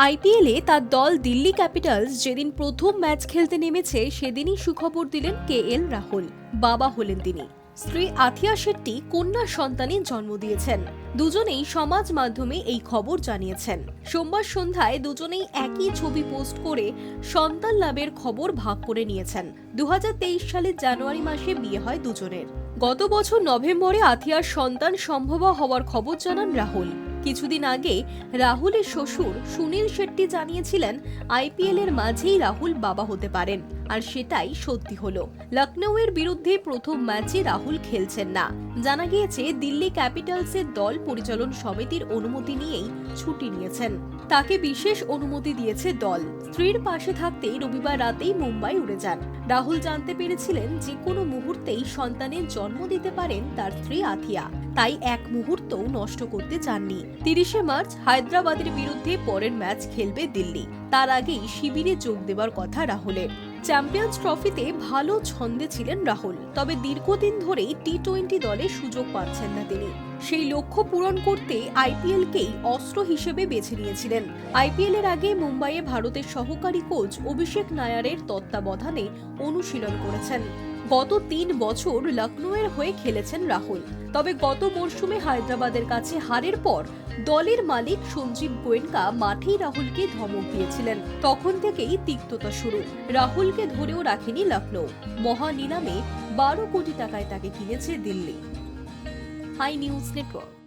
আইপিএলে তার দল দিল্লি ক্যাপিটালস যেদিন প্রথম ম্যাচ খেলতে নেমেছে, সেদিনই সুখবর দিলেন কে এল রাহুল। বাবা হলেন তিনি। স্ত্রী আথিয়া শেট্টি কন্যা সন্তানের জন্ম দিয়েছেন। দুজনেই সমাজ মাধ্যমে এই খবর জানিয়েছেন। সোমবার সন্ধ্যায় দুজনেই একই ছবি পোস্ট করে সন্তান লাভের খবর ভাগ করে নিয়েছেন। দু হাজার তেইশ সালের জানুয়ারি মাসে বিয়ে হয় দুজনের। গত বছর নভেম্বরে আথিয়ার সন্তান সম্ভব হওয়ার খবর জানান রাহুল। কিছুদিন আগে রাহুলের শ্বশুর সুনীল শেট্টি জানিয়েছিলেন, আইপিএল এর মাঝেই রাহুল বাবা হতে পারেন। আর সেটাই সত্যি হলো। লখনৌয়ের বিরুদ্ধে প্রথম ম্যাচে রাহুল খেলছেন না। জানা গিয়েছে, দিল্লি ক্যাপিটালসের দল পরিচালন সমিতির অনুমতি নিয়েই ছুটি নিয়েছেন। তাকে বিশেষ অনুমতি দিয়েছে দল। স্ত্রীর পাশে থাকতেই রবিবার রাতেই মুম্বাই উড়ে যান। রাহুল জানতে পেরেছিলেন, যে কোনো মুহূর্তেই সন্তানের জন্ম দিতে পারেন তার স্ত্রী আথিয়া। তাই এক মুহূর্তও নষ্ট করতে চাননি। তিরিশে মার্চ হায়দ্রাবাদের বিরুদ্ধে পরের ম্যাচ খেলবে দিল্লি। তার আগেই শিবিরে যোগ দেওয়ার কথা রাহুলের। চ্যাম্পিয়ন্স ট্রফিতে ভালো ছন্দে ছিলেন রাহুল, তবে দীর্ঘদিন ধরেই টি টোয়েন্টি দলে সুযোগ পাচ্ছেন না তিনি। সেই লক্ষ্য পূরণ করতে আইপিএলকেই অস্ত্র হিসেবে বেছে নিয়েছিলেন। আইপিএল এর আগে মুম্বাইয়ে ভারতের সহকারী কোচ অভিষেক নায়ারের তত্ত্বাবধানে অনুশীলন করেছেন। গত তিন বছর লখনৌয়ের হয়ে খেলেছেন রাহুল। তবে গত মরশুমে হায়দ্রাবাদের কাছে হারের পর দলের মালিক সঞ্জীব গোয়েঙ্কা মাঠেই রাহুলকে ধমক দিয়েছিলেন। তখন থেকেই তিক্ততা শুরু। রাহুলকে ধরেও রাখেনি লখনৌ মহানিলামে বারো কোটি টাকায় তাকে কিনেছে দিল্লি। High news network.